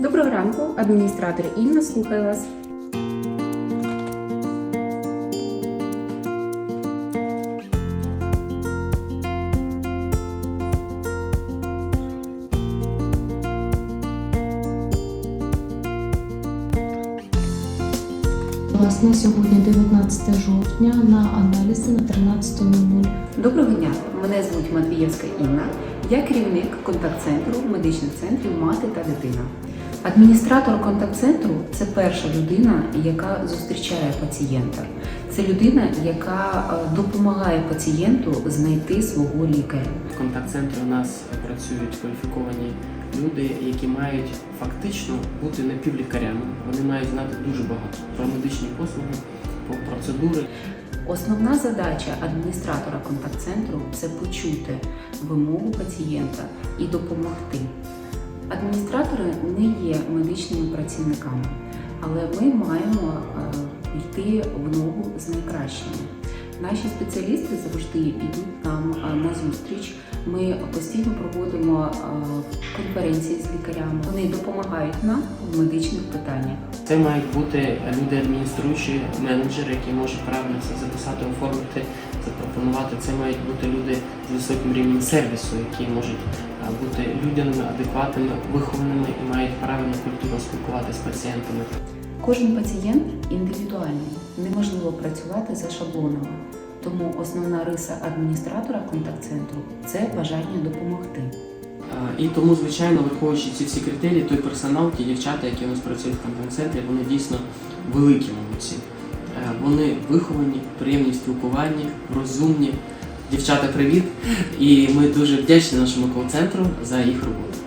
Доброго ранку, адміністратор Інна, слухаю вас. На сьогодні 19 жовтня на аналізи на 13.00. Доброго дня, мене звуть Матвієвська Інна. Я керівник контакт-центру медичних центрів Мати та дитина. Адміністратор контакт-центру це перша людина, яка зустрічає пацієнта. Це людина, яка е, допомагає пацієнту знайти свого лікаря. В контакт-центрі у нас працюють кваліфіковані люди, які мають фактично бути напівлікарями. Вони мають знати дуже багато про медичні послуги, про процедури. Основна задача адміністратора контакт-центру це почути вимогу пацієнта і допомогти. Адміністратори не є медичними працівниками, але ми маємо е, йти в ногу з найкращими. Наші спеціалісти завжди йдуть нам е, на зустріч. Ми постійно проводимо е, конференції з лікарями. Вони допомагають нам в медичних питаннях. Це мають бути люди адмініструючі, менеджери, які можуть правильно це записати, оформити, запропонувати. Це мають бути люди з високим рівнем сервісу, які можуть бути людяними, адекватними, вихованими і мають правильну культуру спілкуватися з пацієнтами. Кожен пацієнт індивідуальний, неможливо працювати за шаблонами. Тому основна риса адміністратора контакт-центру це бажання допомогти. І тому, звичайно, враховуючи ці всі критерії, той персонал, ті дівчата, які у нас працюють в контент-центрі, вони дійсно великі молодці. Е, Вони виховані, приємні в спілкуванні, розумні. Дівчата, привіт! І ми дуже вдячні нашому кол-центру за їх роботу.